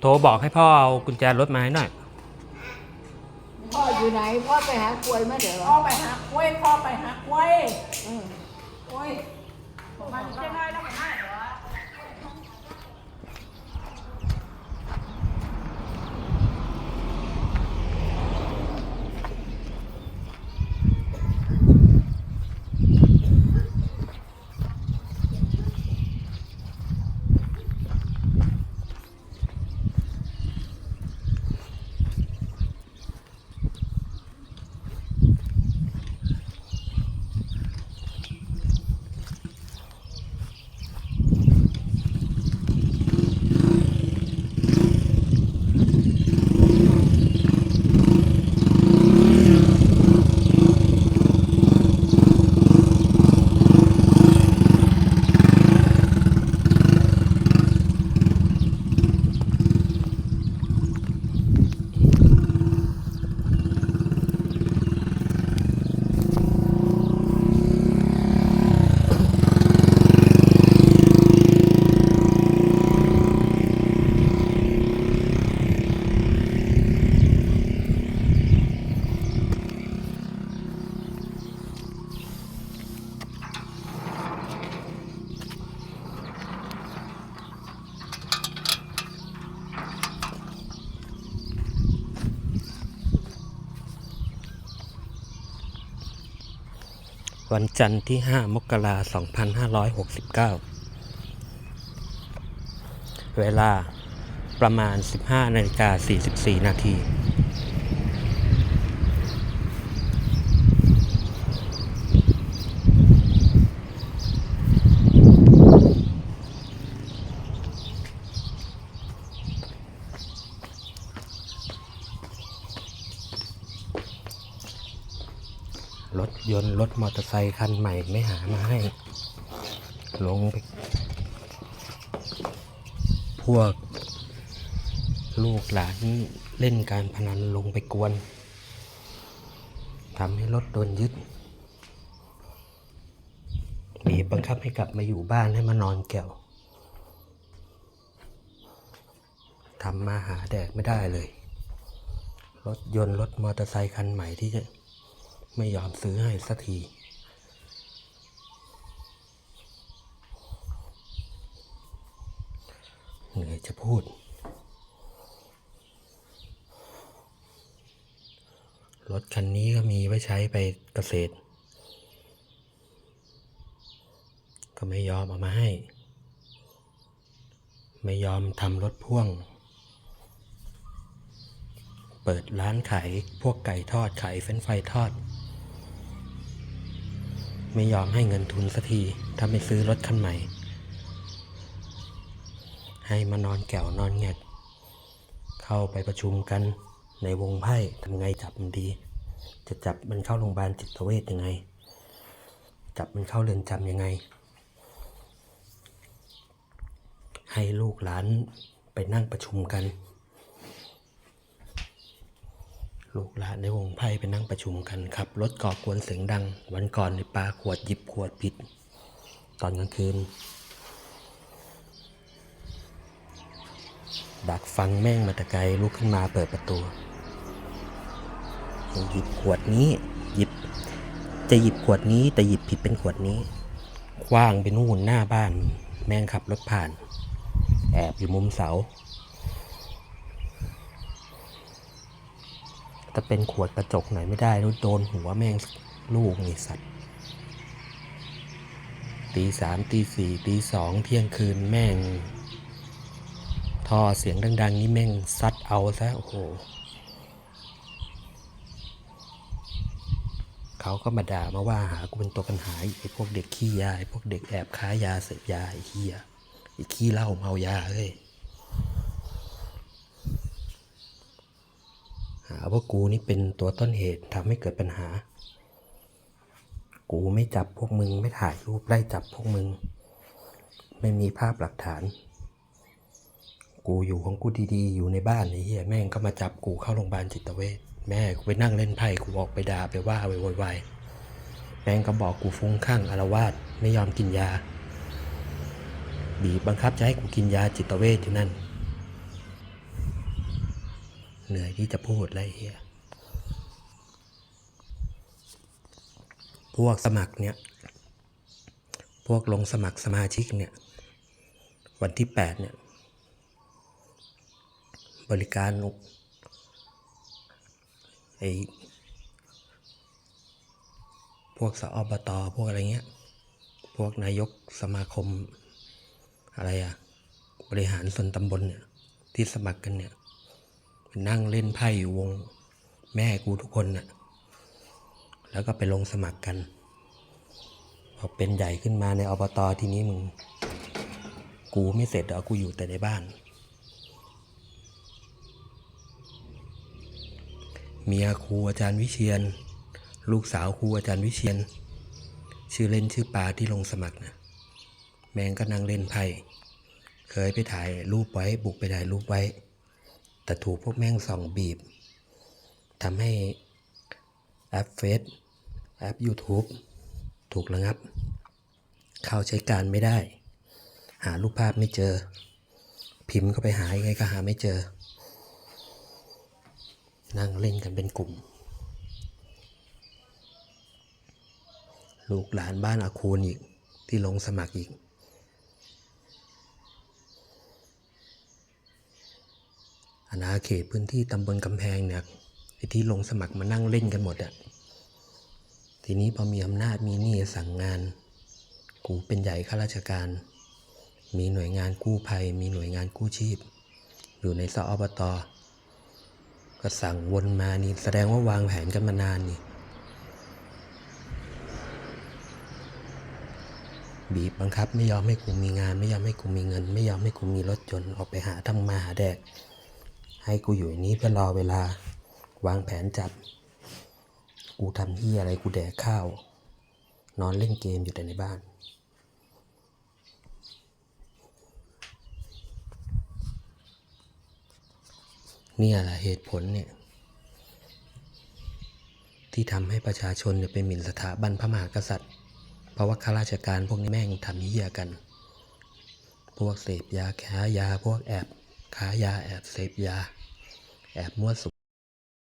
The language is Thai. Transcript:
โทรบอกให้พ่อเอากุญแจรถมาให้หน่อย พ่ออยู่ไหนพ่อไปหากล้วยมาเดี๋ยวพ่อไปหากล้วยพ่อไปหากล้วยอืมกล้วย วันจันทร์ที่ 5 มกราคม2569 เวลาประมาณ 15นาฬิกา44 นาที นต์รถมอเตอร์ไซคันใหม่ไม่หามาให้ ลงไป พวก ลูกหลานเล่นการพนันลงไปกวนทำให้รถโดนยึดบีบบังคับให้กลับมาอยู่บ้านให้มานอนแก้วทำมาหาแดกไม่ได้เลย รถยนต์รถมอเตอร์ไซคันใหม่ที่จะ ไม่ยอมซื้อให้สักทีเหนื่อยจะพูด รถคันนี้ก็มีไว้ใช้ไปเกษตร ก็ไม่ยอมเอามาให้ ไม่ยอมทำรถพ่วง เปิดร้านขายพวกไก่ทอดขายเฟรนช์ฟทอด ไม่ยอมให้เงินทุนสักที ถ้าไม่ซื้อรถคันใหม่ ให้มานอนแก่วนอนแงกเข้าไปประชุมกันในวงไพ่ทำไงจับมันดี จะจับมันเข้าโรงพยาบาลจิตเวชยังไง จับมันเข้าเรือนจำยังไง ให้ลูกหลานไปนั่งประชุมกัน ลูกหลานในวงไพ่ไปนั่งประชุมกันครับรถก่อกวนเสียงดัง วันก่อนในปลาขวดหยิบขวดผิด ตอนกลางคืน ดักฟังแม่งมาต่ไกลลุกขึ้นมาเปิดประตูหยิบขวดนี้ หยิบ จะหยิบขวดนี้ แต่หยิบผิดเป็นขวดนี้คว้างไปนู่นหน้าบ้าน แม่งขับรถผ่าน แอบอยู่มุมเสา ถ้าเป็นขวดกระจกหน่อยไม่ได้แล้โดนหัวแม่งลูกนี่สัตว์ตีสามตีสี่ตีสองเที่ยงคืนแม่ง ท่อเสียงดัง ๆ นี่แม่งซัดเอาซะโอ้โหเขาก็มาด่ามาว่าหากูเป็นตัวปัญหาไอ้พวกเด็กขี้ยาไอ้พวกเด็กแอบค้ายาเสพยาไอ้เหี้ยไอ้ขี้เหล้าเมายาเอ้ย หา ว่ากูนี่เป็นตัวต้นเหตุทำให้เกิดปัญหา กูไม่จับพวกมึงไม่ถ่ายรูปไล่จับพวกมึง ไม่มีภาพหลักฐาน กูอยู่ของกูดีๆ อยู่ในบ้านไอ้เหี้ยแม่งก็มาจับกูเข้าโรงพยาบาลจิตเวชแม่กูไปนั่งเล่นไพ่กูออกไปด่าไปว่าไปโวยวายแม่งก็บอกกูฟุ้งข้างอารวาสไม่ยอมกินยาบีบบังคับจะให้กูกินยาจิตเวชอยู่นั่น เหนื่อยที่จะพูดไรเฮียพวกสมัครเนี่ย พวกลงสมัครสมาชิกเนี่ย วันที่แปดเนี่ย บริการไอพวกสอบตอพวกอะไรเงี้ย พวกนายกสมาคมอะไรอะบริหารส่วนตำบลเนี่ย ที่สมัครกันเนี่ย นั่งเล่นไพ่อยู่วง แม่กูทุกคนน่ะ แล้วก็ไปลงสมัครกัน พอเป็นใหญ่ขึ้นมาในอบตทีนี้มึง กูไม่เสร็จเอากูอยู่แต่ในบ้าน เมียครูอาจารย์วิเชียน ลูกสาวครูอาจารย์วิเชียน ชื่อเล่นชื่อปาที่ลงสมัครนะแมงก็นั่งเล่นไพ่ เคยไปถ่ายรูปไว้ บุกไปถ่ายรูปไว้ แต่ถูกพวกแม่งส่องบีบทำให้แอปเฟซแอป YouTube ถูกระงับ เข้าใช้การไม่ได้ หารูปภาพไม่เจอ พิมพ์เข้าไปหายังไงก็หาไม่เจอ นั่งเล่นกันเป็นกลุ่ม ลูกหลานบ้านอาคูนอีกที่ลงสมัครอีก อาณาเขตพื้นที่ตำบลกำแพงเนี่ยไอ้ที่ลงสมัครมานั่งเล่นกันหมดอะทีนี้พอมีอำนาจมีหนี่สั่งงาน กูเป็นใหญ่ข้าราชการ มีหน่วยงานกู้ภัย มีหน่วยงานกู้ชีพ อยู่ในสอบตก็สั่งวนมานี่แสดงว่าวางแผนกันมานานนี่บีบบังคับไม่ยอมให้กูมีงาน ไม่ยอมให้กูมีเงิน ไม่ยอมให้กูมีรถยนต์ออกไปหาทำมาหาแดก ให้กูอยู่อย่างนี้เพื่อรอเวลา วางแผนจับกูทำที่อะไรกูแดกข้าว นอนเล่นเกมอยู่แต่ในบ้าน นี่แหละเหตุผลเนี่ย ที่ทำให้ประชาชนเนี่ยไปหมิ่นสถาบันพระมหากษัตริย์ เพราะว่าข้าราชการพวกนี้แม่งทำเหี้ยกัน พวกเสพยาแค้ายาพวกแอบ ค้ายาแอบเสพยา แอบมั่วสุม